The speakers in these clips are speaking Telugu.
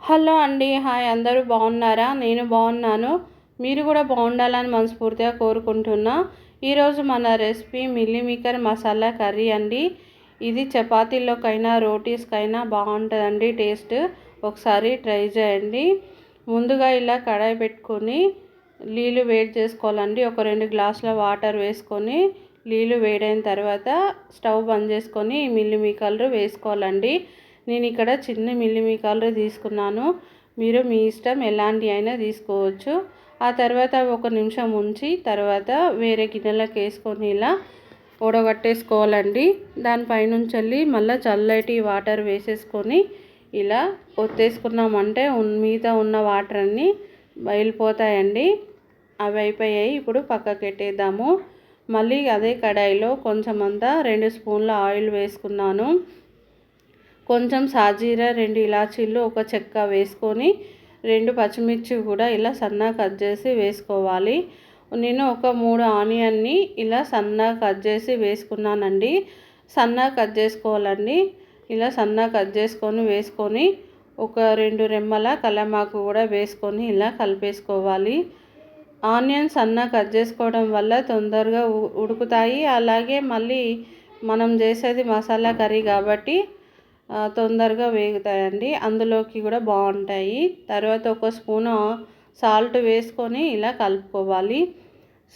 హలో అండి హాయ్ అందరూ బాగున్నారా? నేను బాగున్నాను. మీరు కూడా బాగుండాలని మనస్ఫూర్తిగా కోరుకుంటున్నా. ఈరోజు మన రెసిపీ మిల్లీమీకర్ మసాలా కర్రీ అండి. ఇది చపాతీలోకైనా రోటీస్కైనా బాగుంటుందండి టేస్ట్. ఒకసారి ట్రై చేయండి. ముందుగా ఇలా కడాయి పెట్టుకొని నీళ్ళు వేడి చేసుకోవాలండి. ఒక రెండు గ్లాసుల వాటర్ వేసుకొని నీళ్ళు వేడైన తర్వాత స్టవ్ బంద్ చేసుకొని మిల్లిమీకలు వేసుకోవాలండి. నేను ఇక్కడ చిన్న మిల్లి మీకాలు తీసుకున్నాను. మీరు మీ ఇష్టం ఎలాంటి అయినా తీసుకోవచ్చు. ఆ తర్వాత ఒక నిమిషం ఉంచి తర్వాత వేరే గిన్నెలకు వేసుకొని ఇలా ఓడగట్టేసుకోవాలండి. దానిపైనుంచి మళ్ళీ చల్లటి వాటర్ వేసేసుకొని ఇలా ఒత్తేసుకున్నామంటే మిగతా ఉన్న వాటర్ అన్నీ బయలుపోతాయండి. అవి అయిపోయాయి. ఇప్పుడు పక్కకెట్టేద్దాము మళ్ళీ అదే కడాయిలో కొంచెం అంతా రెండు స్పూన్ల ఆయిల్ వేసుకున్నాను. కొంచెం సాజీరా రెండు ఇలాచీలు ఒక చెక్క వేసుకొని రెండు పచ్చిమిర్చి కూడా ఇలా సన్నగా కట్ చేసి వేసుకోవాలి. నేను ఒక మూడు ఆనియన్ని ఇలా సన్నగా కట్ చేసి వేసుకున్నానండి. సన్నగా కట్ చేసుకోవాలండి. ఇలా సన్నగా కట్ చేసుకొని వేసుకొని ఒక రెండు రెమ్మల కలమాకు కూడా వేసుకొని ఇలా కలిపేసుకోవాలి. ఆనియన్ సన్నా కట్ చేసుకోవడం వల్ల తొందరగా ఉడుకుతాయి. అలాగే మళ్ళీ మనం చేసేది మసాలా కర్రీ కాబట్టి తొందరగా వేగుతాయండి. అందులోకి కూడా బాగుంటాయి. తర్వాత ఒక స్పూను సాల్ట్ వేసుకొని ఇలా కలుపుకోవాలి.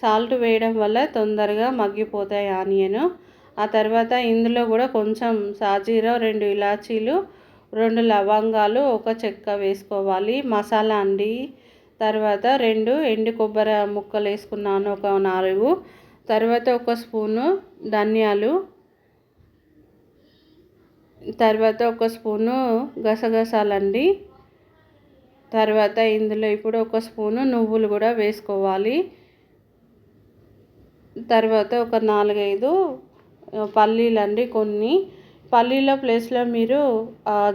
సాల్ట్ వేయడం వల్ల తొందరగా మగ్గిపోతాయి ఆనియన్. ఆ తర్వాత ఇందులో కూడా కొంచెం సాజీరా రెండు ఇలాచీలు రెండు లవంగాలు ఒక చెక్క వేసుకోవాలి. మసాలా అండి. తర్వాత రెండు ఎండు కొబ్బరి ముక్కలు వేసుకున్నాను ఒక నాలుగు. తర్వాత ఒక స్పూను ధనియాలు తర్వాత ఒక స్పూను గసగసాలండి. తర్వాత ఇందులో ఇప్పుడు ఒక స్పూను నువ్వులు కూడా వేసుకోవాలి. తర్వాత ఒక నాలుగైదు పల్లీలండి కొన్ని. పల్లీల ప్లేస్లో మీరు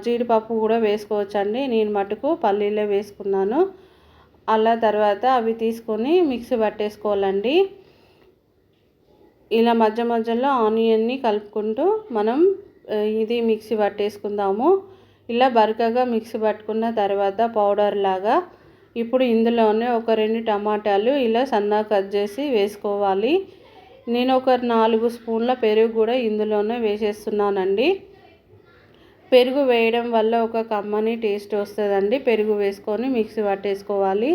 జీడిపప్పు కూడా వేసుకోవచ్చండి. నేను మటుకు పల్లీలే వేసుకున్నాను. అలా తర్వాత అవి తీసుకొని మిక్సీ పట్టేసుకోవాలండి. ఇలా మధ్య మధ్యలో ఆనియన్ని కలుపుకుంటూ మనం ఇది మిక్సీ పట్టేసుకుందాము. ఇలా బరకగా మిక్సీ పట్టుకున్న తర్వాత పౌడర్ లాగా ఇప్పుడు ఇందులోనే ఒక రెండు టమాటాలు ఇలా సన్నగా కట్ చేసి వేసుకోవాలి. నేను ఒక నాలుగు స్పూన్ల పెరుగు కూడా ఇందులోనే వేసేస్తున్నానండి. పెరుగు వేయడం వల్ల ఒక కమ్మని టేస్ట్ వస్తుందండి. పెరుగు వేసుకొని మిక్సీ పట్టేసుకోవాలి.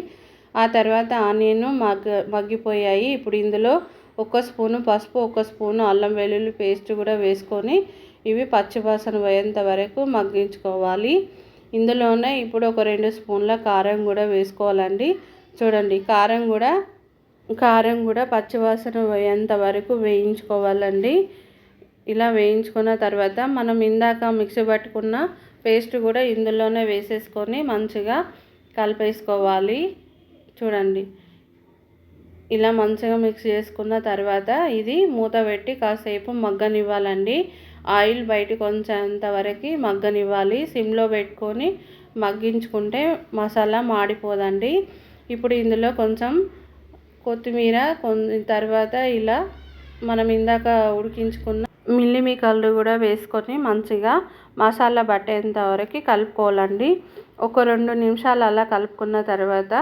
ఆ తర్వాత ఆనియన్ మగ్గ మగ్గిపోయాయి. ఇప్పుడు ఇందులో ఒక స్పూను పసుపు ఒక స్పూను అల్లం వెల్లుల్లి పేస్ట్ కూడా వేసుకొని ఇవి పచ్చివాసన పోయేంత వరకు మగ్గించుకోవాలి. ఇందులోనే ఇప్పుడు ఒక రెండు స్పూన్ల కారం కూడా వేసుకోవాలండి. చూడండి కారం కూడా కారం కూడా పచ్చివాసన పోయేంత వరకు వేయించుకోవాలండి. ఇలా వేయించుకున్న తర్వాత మనం ఇందాక మిక్సీ పట్టుకున్న పేస్ట్ కూడా ఇందులోనే వేసేసుకొని మంచిగా కలిపేసుకోవాలి. చూడండి ఇలా మంచిగా మిక్స్ చేసుకున్న తర్వాత ఇది మూత పెట్టి కాసేపు మగ్గనివ్వాలండి. ఆయిల్ బయటకు వచ్చేంత వరకు మగ్గనివ్వాలి. సిమ్లో పెట్టుకొని మగ్గించుకుంటే మసాలా మాడిపోదండి. ఇప్పుడు ఇందులో కొంచెం కొత్తిమీర తర్వాత ఇలా మనం ఇందాక ఉడికించుకున్న మిల్లిమి కళ్ళు కూడా వేసుకొని మంచిగా మసాలా పట్టేంత వరకు కలుపుకోవాలండి. ఒక రెండు నిమిషాలు అలా కలుపుకున్న తర్వాత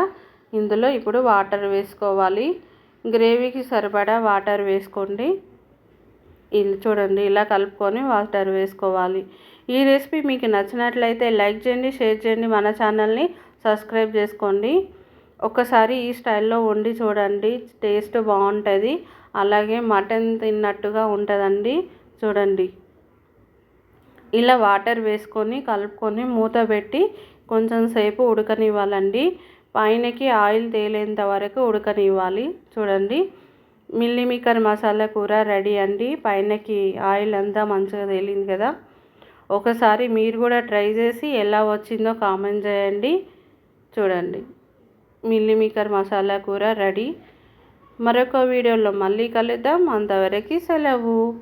ఇందులో ఇప్పుడు వాటర్ వేసుకోవాలి. గ్రేవీకి సరిపడా వాటర్ వేసుకోండి. ఇలా చూడండి ఇలా కలుపుకొని వాటర్ వేసుకోవాలి. ఈ రెసిపీ మీకు నచ్చినట్లయితే లైక్ చేయండి షేర్ చేయండి మన ఛానల్ని సబ్స్క్రైబ్ చేసుకోండి. ఒకసారి ఈ స్టైల్లో వండి చూడండి టేస్ట్ బాగుంటుంది. అలాగే మటన్ తిన్నట్టుగా ఉంటుందండి చూడండి. ఇలా వాటర్ వేసుకొని కలుపుకొని మూత పెట్టి కొంచెం సేపు ఉడకనివ్వాలండి. పైనకి ఆయిల్ తేలేంత వరకు ఉడకనివ్వాలి చూడండి. మిల్లిమికర్ మసాలా కూర రెడీ అండి. పైనకి ఆయిల్ అంతా మంచిగా తేలింది కదా. ఒకసారి మీరు కూడా ట్రై చేసి ఎలా వచ్చిందో కామెంట్ చేయండి. చూడండి. మిల్లిమికర్ మసాలా కూర రెడీ. మరొక వీడియోలో మళ్ళీ కలుద్దాం. అంతవరకు సెలవు.